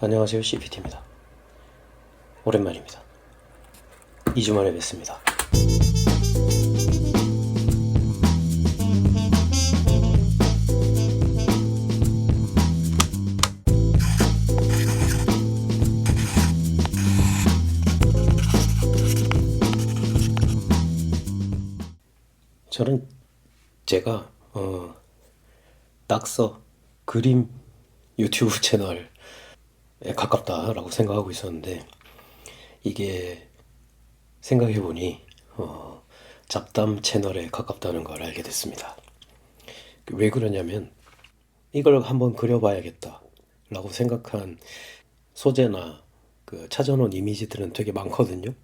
안녕하세요 CPT입니다. 오랜만입니다. 2주 만에 뵙습니다. 저는 제가 어, 딱서 그림 유튜브 채널 에 가깝다라고 생각하고 있었는데 이게 생각해 보니 어, 잡담 채널에 가깝다는 걸 알게 됐습니다. 왜 그러냐면 이걸 한번 그려봐야겠다라고 생각한 소재나 그 찾아놓은 이미지들은 되게 많거든요.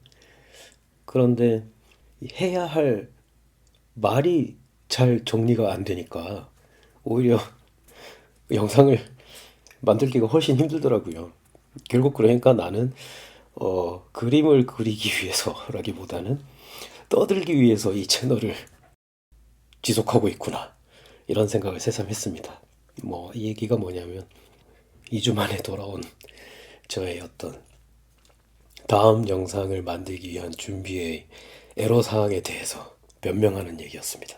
그런데 해야 할 말이 잘 정리가 안 되니까 오히려 영상을 만들기가 훨씬 힘들더라고요. 결국 그러니까 나는 어, 그림을 그리기 위해서라기보다는 떠들기 위해서 이 채널을 지속하고 있구나 이런 생각을 새삼 했습니다. 뭐 이 얘기가 뭐냐면 2주 만에 돌아온 저의 어떤 다음 영상을 만들기 위한 준비의 애로사항에 대해서 변명하는 얘기였습니다.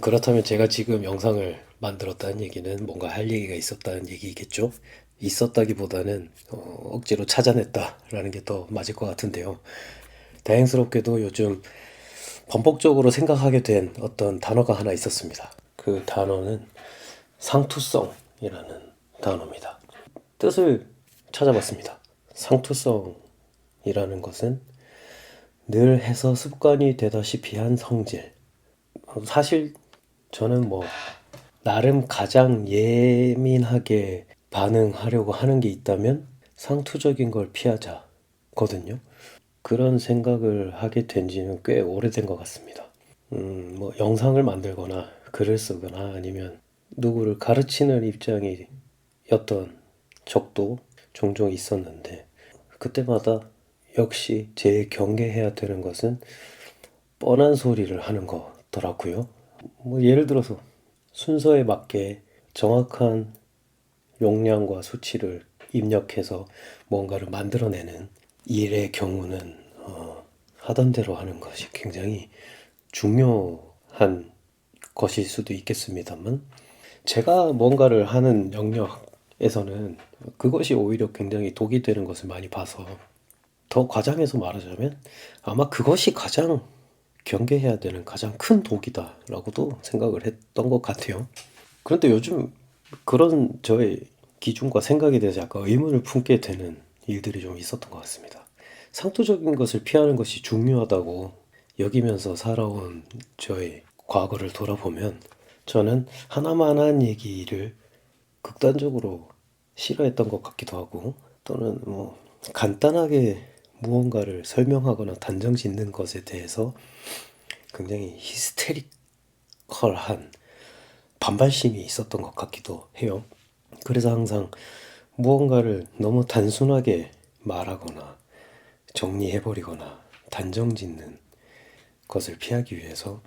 그렇다면 제가 지금 영상을 만들었다는 얘기는 뭔가 할 얘기가 있었다는 얘기겠죠? 있었다기보다는 어, 억지로 찾아냈다라는 게 더 맞을 것 같은데요. 다행스럽게도 요즘 번복적으로 생각하게 된 어떤 단어가 하나 있었습니다. 그 단어는 상투성이라는 단어입니다. 뜻을 찾아봤습니다. 상투성이라는 것은 늘 해서 습관이 되다시피 한 성질. 사실 저는 뭐 나름 가장 예민하게 반응하려고 하는 게 있다면 상투적인 걸 피하자거든요. 그런 생각을 하게 된 지는 꽤 오래된 것 같습니다. 음, 뭐 영상을 만들거나 글을 쓰거나 아니면 누구를 가르치는 입장이었던 적도 종종 있었는데 그때마다 역시 제일 경계해야 되는 것은 뻔한 소리를 하는 거더라고요. 뭐 예를 들어서 순서에 맞게 정확한 용량과 수치를 입력해서 뭔가를 만들어내는 일의 경우는 어, 하던 대로 하는 것이 굉장히 중요한 것일 수도 있겠습니다만 제가 뭔가를 하는 영역에서는 그것이 오히려 굉장히 독이 되는 것을 많이 봐서 더 과장해서 말하자면 아마 그것이 가장 경계해야 되는 가장 큰 독이다라고도 생각을 했던 것 같아요. 그런데 요즘 그런 저의 기준과 생각에 대해서 약간 의문을 품게 되는 일들이 좀 있었던 것 같습니다. 상투적인 것을 피하는 것이 중요하다고 여기면서 살아온 저의 과거를 돌아보면 저는 하나만한 얘기를 극단적으로 싫어했던 것 같기도 하고 또는 뭐 간단하게 무언가를 설명하거나 단정 짓는 것에 대해서 굉장히 히스테리컬한 반발심이 있었던 것 같기도 해요. 그래서 항상 무언가를 너무 단순하게 말하거나 정리해버리거나 단정 짓는 것을 피하기 위해서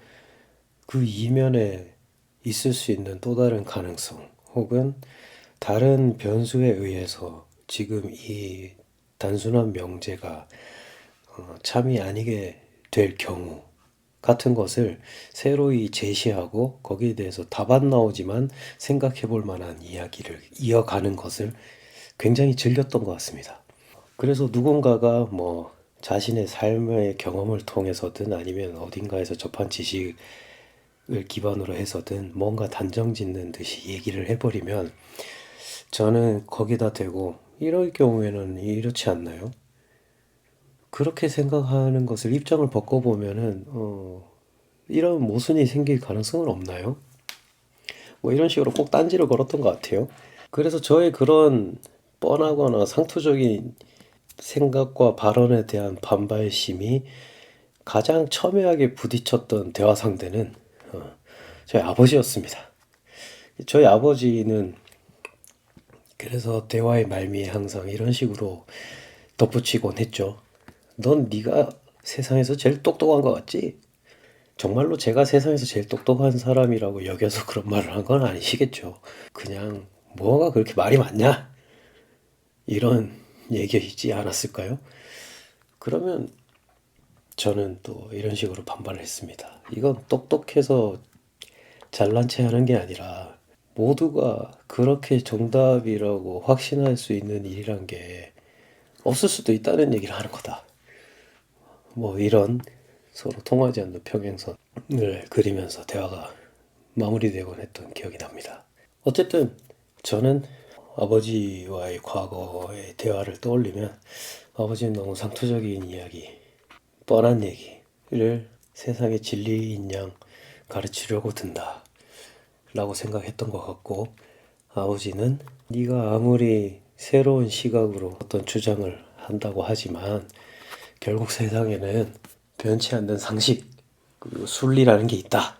그 이면에 있을 수 있는 또 다른 가능성 혹은 다른 변수에 의해서 지금 이 단순한 명제가 어, 참이 아니게 될 경우 같은 것을 새로이 제시하고 거기에 대해서 답 안 나오지만 생각해 볼 만한 이야기를 이어가는 것을 굉장히 즐겼던 것 같습니다. 그래서 누군가가 뭐 자신의 삶의 경험을 통해서든 아니면 어딘가에서 접한 지식을 기반으로 해서든 뭔가 단정 짓는 듯이 얘기를 해버리면 저는 거기다 대고 이럴 경우에는 이렇지 않나요? 그렇게 생각하는 것을 입장을 바꿔보면은 어, 이런 모순이 생길 가능성은 없나요? 뭐 이런 식으로 꼭 딴지를 걸었던 것 같아요. 그래서 저의 그런 뻔하거나 상투적인 생각과 발언에 대한 반발심이 가장 첨예하게 부딪혔던 대화 상대는 어, 저희 아버지였습니다. 저희 아버지는 그래서 대화의 말미에 항상 이런 식으로 덧붙이곤 했죠. 넌 네가 세상에서 제일 똑똑한 것 같지? 정말로 제가 세상에서 제일 똑똑한 사람이라고 여겨서 그런 말을 한 건 아니시겠죠. 그냥 뭐가 그렇게 말이 많냐? 이런 얘기이지 않았을까요? 그러면 저는 또 이런 식으로 반발을 했습니다. 이건 똑똑해서 잘난 체 하는 게 아니라 모두가 그렇게 정답이라고 확신할 수 있는 일이란 게 없을 수도 있다는 얘기를 하는 거다. 뭐 이런 서로 통하지 않는 평행선을 그리면서 대화가 마무리되곤 했던 기억이 납니다. 어쨌든 저는 아버지와의 과거의 대화를 떠올리면 아버지는 너무 상투적인 이야기, 뻔한 얘기를 세상의 진리인 양 가르치려고 든다. 라고 생각했던 것 같고 아버지는 네가 아무리 새로운 시각으로 어떤 주장을 한다고 하지만 결국 세상에는 변치 않는 상식 그리고 순리라는 게 있다.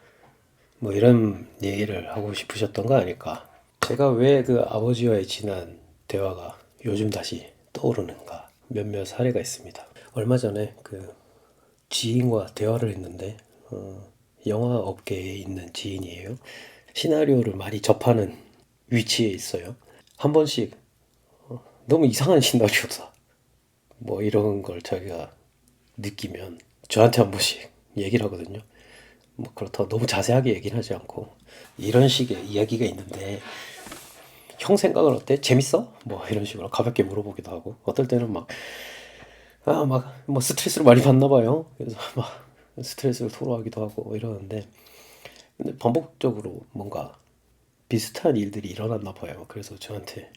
뭐 이런 얘기를 하고 싶으셨던 거 아닐까. 제가 왜 그 아버지와의 지난 대화가 요즘 다시 떠오르는가 몇몇 사례가 있습니다. 얼마 전에 그 지인과 대화를 했는데 어, 영화 업계에 있는 지인이에요. 시나리오를 많이 접하는 위치에 있어요. 한 번씩 어, 너무 이상한 시나리오다. 뭐 이런 걸 자기가 느끼면 저한테 한 번씩 얘기를 하거든요. 뭐 그렇다고 너무 자세하게 얘기는 하지 않고 이런 식의 이야기가 있는데 형 생각은 어때? 재밌어? 뭐 이런 식으로 가볍게 물어보기도 하고 어떨 때는 막 아 막 뭐 스트레스를 많이 받나 봐요. 그래서 막 스트레스를 토로하기도 하고 이러는데 반복적으로 뭔가 비슷한 일들이 일어났나 봐요. 그래서 저한테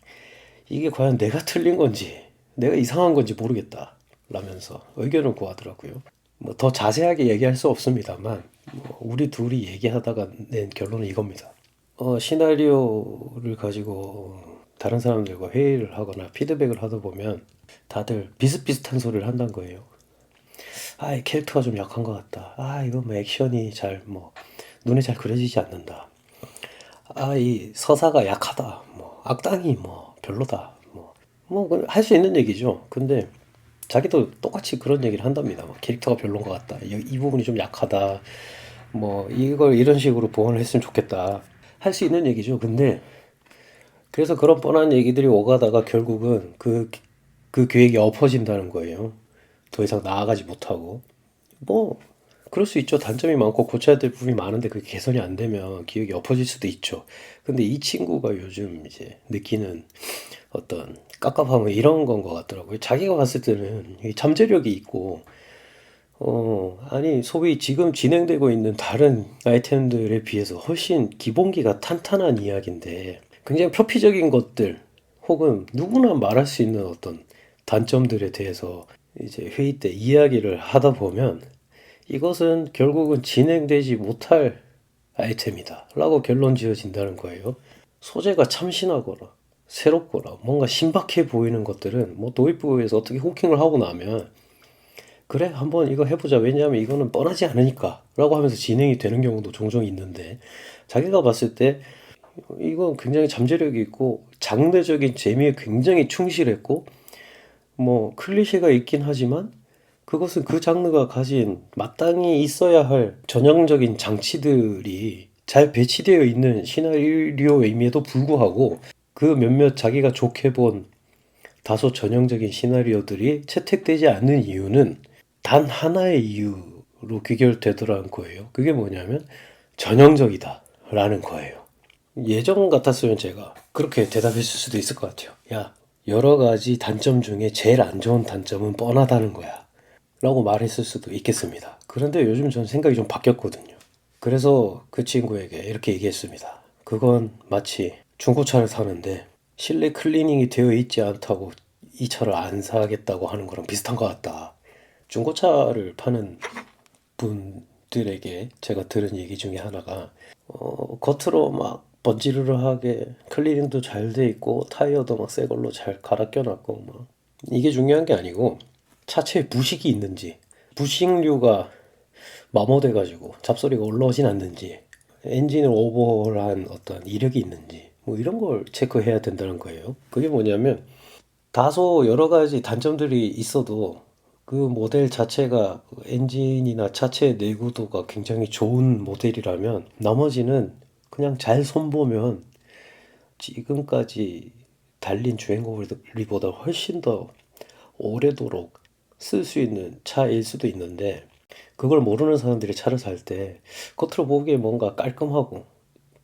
이게 과연 내가 틀린 건지 내가 이상한 건지 모르겠다 라면서 의견을 구하더라고요. 뭐 더 자세하게 얘기할 수 없습니다만 뭐 우리 둘이 얘기하다가 낸 결론은 이겁니다. 어, 시나리오를 가지고 다른 사람들과 회의를 하거나 피드백을 하다 보면 다들 비슷비슷한 소리를 한다는 거예요. 아, 이 캐릭터가 좀 약한 것 같다. 아, 이거 뭐 액션이 잘 뭐 눈에 잘 그려지지 않는다. 아, 이 서사가 약하다. 뭐 악당이 뭐 별로다. 뭐 뭐 할 수 있는 얘기죠. 근데 자기도 똑같이 그런 얘기를 한답니다. 막 캐릭터가 별론 것 같다. 이, 이 부분이 좀 약하다. 뭐 이걸 이런 식으로 보완을 했으면 좋겠다. 할 수 있는 얘기죠. 근데 그래서 그런 뻔한 얘기들이 오가다가 결국은 그, 그 계획이 엎어진다는 거예요. 더 이상 나아가지 못하고. 뭐, 그럴 수 있죠. 단점이 많고 고쳐야 될 부분이 많은데 그게 개선이 안 되면 기획이 엎어질 수도 있죠. 근데 이 친구가 요즘 이제 느끼는 어떤 깝깝함은 이런 건 것 같더라고요. 자기가 봤을 때는 이 잠재력이 있고, 어, 아니, 소위 지금 진행되고 있는 다른 아이템들에 비해서 훨씬 기본기가 탄탄한 이야기인데, 굉장히 표피적인 것들, 혹은 누구나 말할 수 있는 어떤 단점들에 대해서 이제 회의 때 이야기를 하다 보면, 이것은 결국은 진행되지 못할 아이템이다. 라고 결론 지어진다는 거예요. 소재가 참신하거나, 새롭거나, 뭔가 신박해 보이는 것들은 뭐 도입부에서 어떻게 호킹을 하고 나면, 그래 한번 이거 해보자 왜냐하면 이거는 뻔하지 않으니까 라고 하면서 진행이 되는 경우도 종종 있는데 자기가 봤을 때 이건 굉장히 잠재력이 있고 장르적인 재미에 굉장히 충실했고 뭐 클리셰가 있긴 하지만 그것은 그 장르가 가진 마땅히 있어야 할 전형적인 장치들이 잘 배치되어 있는 시나리오임에도 불구하고 그 몇몇 자기가 좋게 본 다소 전형적인 시나리오들이 채택되지 않는 이유는 단 하나의 이유로 귀결되더라는 거예요. 그게 뭐냐면 전형적이다 라는 거예요. 예전 같았으면 제가 그렇게 대답했을 수도 있을 것 같아요. 야, 여러 가지 단점 중에 제일 안 좋은 단점은 뻔하다는 거야. 라고 말했을 수도 있겠습니다. 그런데 요즘 전 생각이 좀 바뀌었거든요. 그래서 그 친구에게 이렇게 얘기했습니다. 그건 마치 중고차를 사는데 실내 클리닝이 되어 있지 않다고 이 차를 안 사겠다고 하는 거랑 비슷한 것 같다. 중고차를 파는 분들에게 제가 들은 얘기 중에 하나가 어, 겉으로 막 번지르르하게 클리닝도 잘 돼 있고 타이어도 막 새 걸로 잘 갈아 껴놨고 막 이게 중요한 게 아니고 차체에 부식이 있는지 부식류가 마모돼 가지고 잡소리가 올라오진 않는지 엔진을 오버한 어떤 이력이 있는지 뭐 이런 걸 체크해야 된다는 거예요. 그게 뭐냐면 다소 여러 가지 단점들이 있어도 그 모델 자체가 엔진이나 차체 내구도가 굉장히 좋은 모델이라면 나머지는 그냥 잘 손보면 지금까지 달린 주행거리보다 훨씬 더 오래도록 쓸 수 있는 차일 수도 있는데 그걸 모르는 사람들이 차를 살 때 겉으로 보기에 뭔가 깔끔하고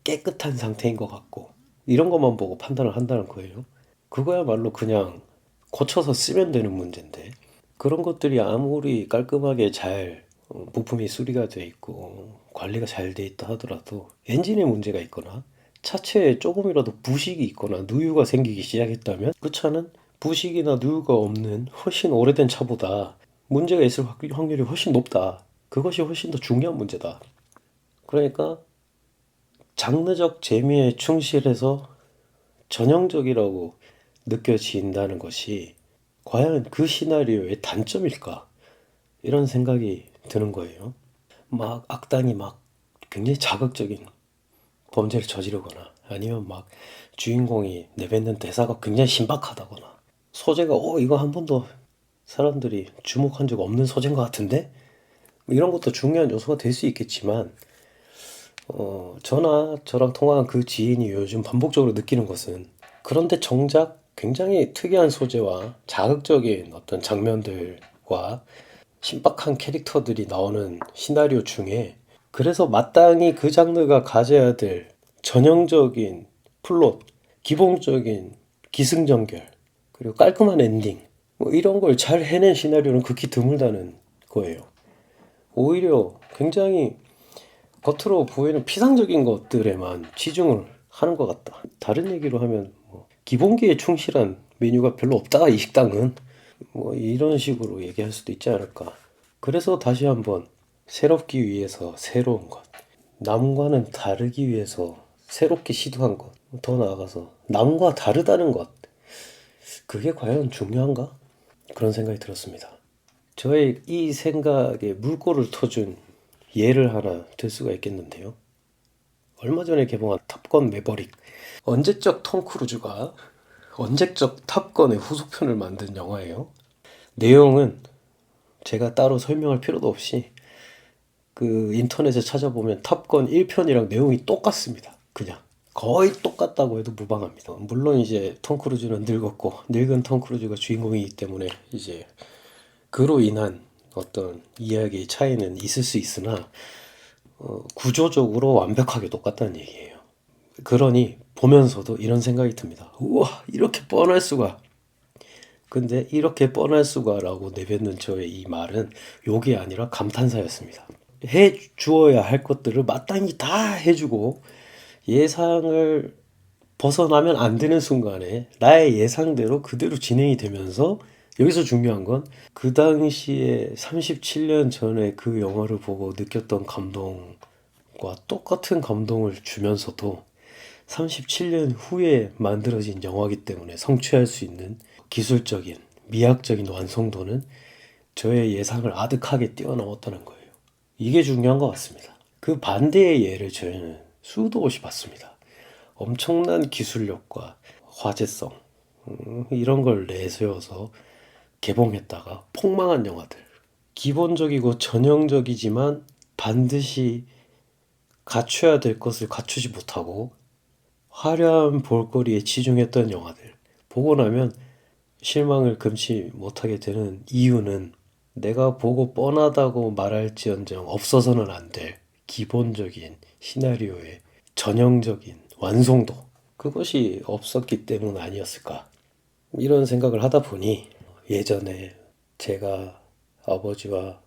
깨끗한 상태인 것 같고 이런 것만 보고 판단을 한다는 거예요. 그거야말로 그냥 고쳐서 쓰면 되는 문제인데 그런 것들이 아무리 깔끔하게 잘 어, 부품이 수리가 돼 있고 관리가 잘 돼 있다 하더라도 엔진에 문제가 있거나 차체에 조금이라도 부식이 있거나 누유가 생기기 시작했다면 그 차는 부식이나 누유가 없는 훨씬 오래된 차보다 문제가 있을 확- 확률이 훨씬 높다. 그것이 훨씬 더 중요한 문제다. 그러니까 장르적 재미에 충실해서 전형적이라고 느껴진다는 것이 과연 그 시나리오의 단점일까? 이런 생각이 드는 거예요. 막 악당이 막 굉장히 자극적인 범죄를 저지르거나 아니면 막 주인공이 내뱉는 대사가 굉장히 신박하다거나 소재가 어 이거 한 번도 사람들이 주목한 적 없는 소재인 것 같은데? 뭐 이런 것도 중요한 요소가 될 수 있겠지만 어 저나 저랑 통화한 그 지인이 요즘 반복적으로 느끼는 것은 그런데 정작 굉장히 특이한 소재와 자극적인 어떤 장면들과 신박한 캐릭터들이 나오는 시나리오 중에 그래서 마땅히 그 장르가 가져야 될 전형적인 플롯, 기본적인 기승전결, 그리고 깔끔한 엔딩, 뭐 이런 걸 잘 해낸 시나리오는 극히 드물다는 거예요. 오히려 굉장히 겉으로 보이는 피상적인 것들에만 치중을 하는 것 같다. 다른 얘기로 하면 뭐 기본기에 충실한 메뉴가 별로 없다 이 식당은 뭐 이런 식으로 얘기할 수도 있지 않을까. 그래서 다시 한번 새롭기 위해서 새로운 것, 남과는 다르기 위해서 새롭게 시도한 것, 더 나아가서 남과 다르다는 것, 그게 과연 중요한가? 그런 생각이 들었습니다. 저의 이 생각에 물꼬를 터준 예를 하나 들 수가 있겠는데요. 얼마 전에 개봉한 탑건 매버릭. 언제적 톰 크루즈가 언제적 탑건의 후속편을 만든 영화예요. 내용은 제가 따로 설명할 필요도 없이 그 인터넷에 찾아보면 탑건 1편이랑 내용이 똑같습니다. 그냥 거의 똑같다고 해도 무방합니다. 물론 이제 톰 크루즈는 늙었고 늙은 톰 크루즈가 주인공이기 때문에 이제 그로 인한 어떤 이야기의 차이는 있을 수 있으나 어, 구조적으로 완벽하게 똑같다는 얘기예요. 그러니 보면서도 이런 생각이 듭니다. 우와 이렇게 뻔할 수가. 근데 이렇게 뻔할 수가라고 내뱉는 저의 이 말은 욕이 아니라 감탄사였습니다. 해 주어야 할 것들을 마땅히 다 해주고 예상을 벗어나면 안 되는 순간에 나의 예상대로 그대로 진행이 되면서 여기서 중요한 건 그 당시에 37년 전에 그 영화를 보고 느꼈던 감동과 똑같은 감동을 주면서도 37년 후에 만들어진 영화이기 때문에 성취할 수 있는 기술적인 미학적인 완성도는 저의 예상을 아득하게 뛰어넘었다는 거예요. 이게 중요한 것 같습니다. 그 반대의 예를 저희는 수도 없이 봤습니다. 엄청난 기술력과 화제성 음, 이런 걸 내세워서 개봉했다가 폭망한 영화들. 기본적이고 전형적이지만 반드시 갖춰야 될 것을 갖추지 못하고 화려한 볼거리에 치중했던 영화들. 보고 나면 실망을 금치 못하게 되는 이유는 내가 보고 뻔하다고 말할지언정 없어서는 안 될 기본적인 시나리오의 전형적인 완성도. 그것이 없었기 때문 아니었을까. 이런 생각을 하다 보니 예전에 제가 아버지와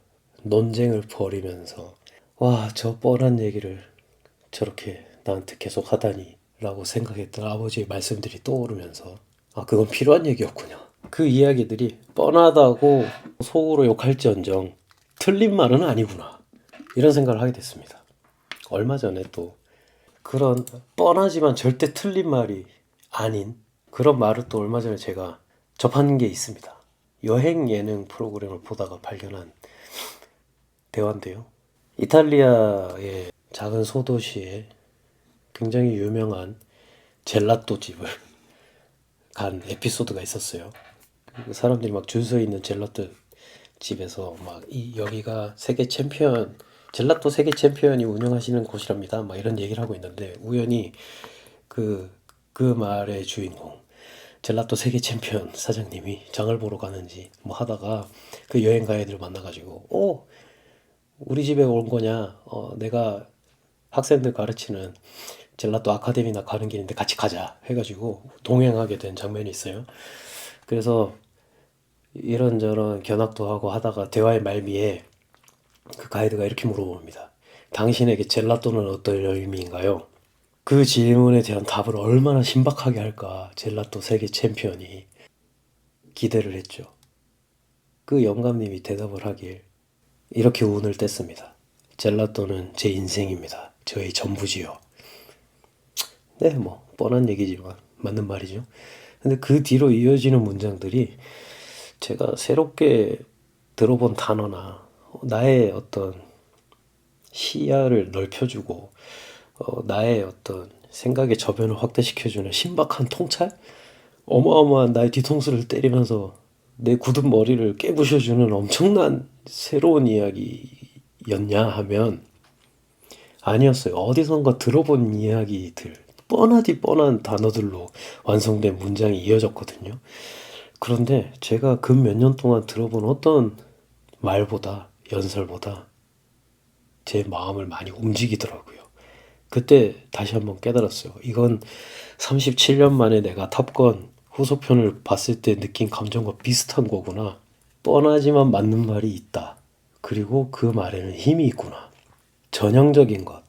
논쟁을 벌이면서 와, 저 뻔한 얘기를 저렇게 나한테 계속 하다니 라고 생각했던 아버지의 말씀들이 떠오르면서 아, 그건 필요한 얘기였군요. 그 이야기들이 뻔하다고 속으로 욕할지언정 틀린 말은 아니구나. 이런 생각을 하게 됐습니다. 얼마 전에 또 그런 뻔하지만 절대 틀린 말이 아닌 그런 말을 또 얼마 전에 제가 접한 게 있습니다. 여행 예능 프로그램을 보다가 발견한 대화인데요. 이탈리아의 작은 소도시에 굉장히 유명한 젤라또 집을 간 에피소드가 있었어요. 그 사람들이 막 줄 서 있는 젤라또 집에서 막 이 여기가 세계 챔피언 젤라또 세계 챔피언이 운영하시는 곳이랍니다. 막 이런 얘기를 하고 있는데 우연히 그 그 말의 주인공 젤라또 세계 챔피언 사장님이 장을 보러 가는지 뭐 하다가 그 여행 가이드를 만나가지고 어 우리 집에 온 거냐 어 내가 학생들 가르치는 젤라또 아카데미나 가는 길인데 같이 가자 해가지고 동행하게 된 장면이 있어요. 그래서 이런저런 견학도 하고 하다가 대화의 말미에 그 가이드가 이렇게 물어봅니다. 당신에게 젤라또는 어떤 의미인가요? 그 질문에 대한 답을 얼마나 신박하게 할까 젤라또 세계 챔피언이 기대를 했죠. 그 영감님이 대답을 하길 이렇게 운을 뗐습니다. 젤라또는 제 인생입니다. 저의 전부지요. 네, 뭐 뻔한 얘기지만 맞는 말이죠. 근데 그 뒤로 이어지는 문장들이 제가 새롭게 들어본 단어나 나의 어떤 시야를 넓혀주고 어, 나의 어떤 생각의 저변을 확대시켜주는 신박한 통찰? 어마어마한 나의 뒤통수를 때리면서 내 굳은 머리를 깨부셔주는 엄청난 새로운 이야기였냐 하면 아니었어요. 어디선가 들어본 이야기들, 뻔하디 뻔한 단어들로 완성된 문장이 이어졌거든요. 그런데 제가 그 몇 년 동안 들어본 어떤 말보다, 연설보다 제 마음을 많이 움직이더라고요. 그때 다시 한번 깨달았어요. 이건 37년 만에 내가 탑건 후속편을 봤을 때 느낀 감정과 비슷한 거구나. 뻔하지만 맞는 말이 있다. 그리고 그 말에는 힘이 있구나. 전형적인 것.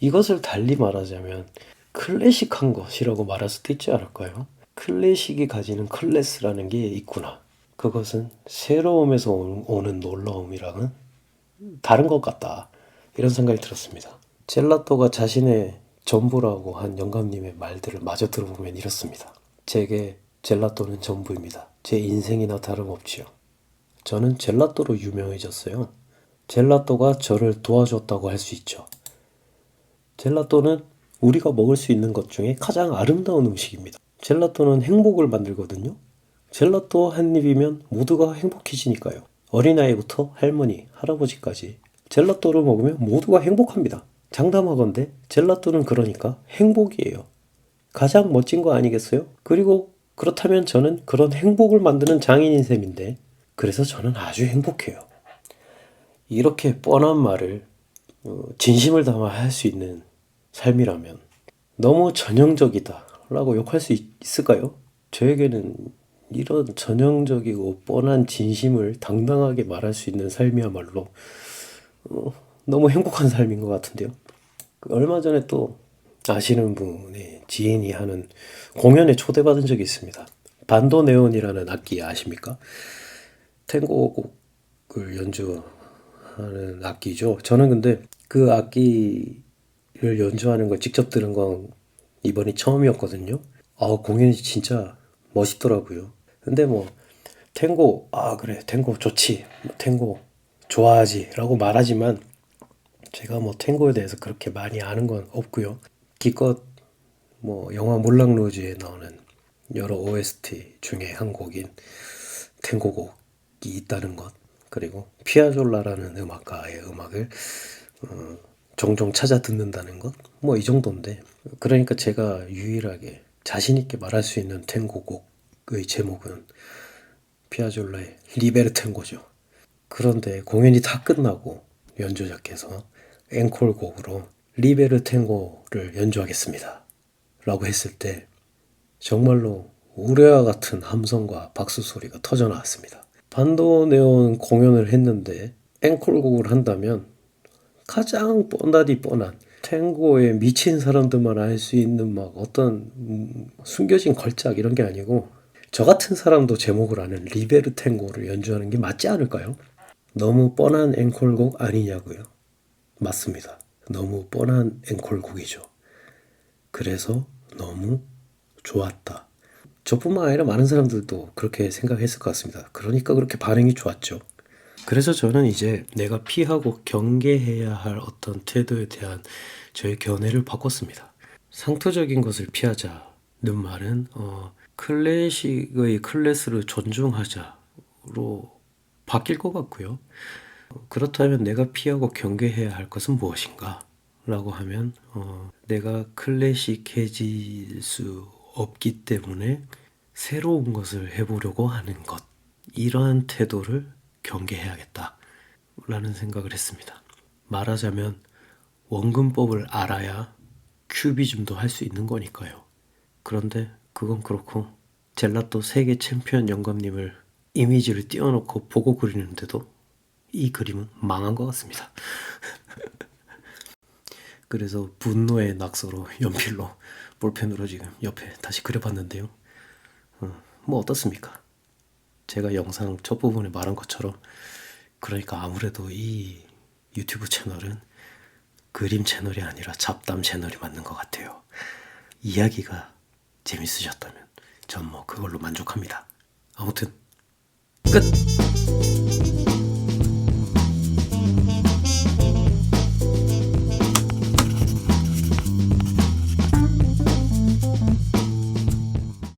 이것을 달리 말하자면 클래식한 것이라고 말할 수도 있지 않을까요? 클래식이 가지는 클래스라는 게 있구나. 그것은 새로움에서 오- 오는 놀라움이랑은 다른 것 같다. 이런 생각이 들었습니다. 젤라또가 자신의 전부라고 한 영감님의 말들을 마저 들어보면 이렇습니다. 제게 젤라또는 전부입니다. 제 인생이나 다름없지요. 저는 젤라또로 유명해졌어요. 젤라또가 저를 도와줬다고 할 수 있죠. 젤라또는 우리가 먹을 수 있는 것 중에 가장 아름다운 음식입니다. 젤라또는 행복을 만들거든요. 젤라또 한 입이면 모두가 행복해지니까요. 어린아이부터 할머니, 할아버지까지 젤라또를 먹으면 모두가 행복합니다. 장담하건대 젤라또는 그러니까 행복이에요. 가장 멋진 거 아니겠어요? 그리고 그렇다면 저는 그런 행복을 만드는 장인인 셈인데 그래서 저는 아주 행복해요. 이렇게 뻔한 말을 어, 진심을 담아 할 수 있는 삶이라면 너무 전형적이다 라고 욕할 수 있, 있을까요? 저에게는 이런 전형적이고 뻔한 진심을 당당하게 말할 수 있는 삶이야말로 어, 너무 행복한 삶인 것 같은데요. 그 얼마 전에 또 아시는 분의 지인이 하는 공연에 초대받은 적이 있습니다. 반도네온이라는 악기 아십니까? 탱고곡을 연주하는 악기죠. 저는 근데 그 악기를 연주하는 걸 직접 들은 건 이번이 처음이었거든요. 아, 공연이 진짜 멋있더라고요. 근데 뭐 탱고 아 그래 탱고 좋지 뭐 탱고 좋아하지 라고 말하지만 제가 뭐 탱고에 대해서 그렇게 많이 아는 건 없고요. 기껏 뭐 영화 몰랑루즈에 나오는 여러 OST 중에 한 곡인 탱고곡이 있다는 것 그리고 피아졸라라는 음악가의 음악을 어, 종종 찾아 듣는다는 것 뭐 이 정도인데 그러니까 제가 유일하게 자신 있게 말할 수 있는 탱고곡 의 제목은 피아졸라의 리베르 탱고죠. 그런데 공연이 다 끝나고 연주자께서 앵콜곡으로 리베르 탱고를 연주하겠습니다. 라고 했을 때 정말로 우레와 같은 함성과 박수 소리가 터져 나왔습니다. 반도네온 공연을 했는데 앵콜곡을 한다면 가장 뻔하디 뻔한 탱고에 미친 사람들만 알 수 있는 막 어떤 음, 숨겨진 걸작 이런 게 아니고 저 같은 사람도 제목을 아는 리베르 탱고를 연주하는 게 맞지 않을까요? 너무 뻔한 앵콜곡 아니냐고요. 맞습니다. 너무 뻔한 앵콜곡이죠. 그래서 너무 좋았다. 저뿐만 아니라 많은 사람들도 그렇게 생각했을 것 같습니다. 그러니까 그렇게 반응이 좋았죠. 그래서 저는 이제 내가 피하고 경계해야 할 어떤 태도에 대한 저의 견해를 바꿨습니다. 상투적인 것을 피하자는 말은 어, 클래식의 클래스를 존중하자로 바뀔 것 같고요. 어, 그렇다면 내가 피하고 경계해야 할 것은 무엇인가? 라고 하면 어, 내가 클래식해질 수 없기 때문에 새로운 것을 해보려고 하는 것 이러한 태도를 경계해야겠다 라는 생각을 했습니다. 말하자면 원근법을 알아야 큐비즘도 할 수 있는 거니까요. 그런데 그건 그렇고 젤라또 세계 챔피언 영감님을 이미지를 띄워놓고 보고 그리는데도 이 그림은 망한 것 같습니다. 그래서 분노의 낙서로 연필로 볼펜으로 지금 옆에 다시 그려봤는데요. 어, 뭐 어떻습니까? 제가 영상 첫 부분에 말한 것처럼 그러니까 아무래도 이 유튜브 채널은 그림 채널이 아니라 잡담 채널이 맞는 것 같아요. 이야기가 재밌으셨다면 전 뭐 그걸로 만족합니다. 아무튼 끝!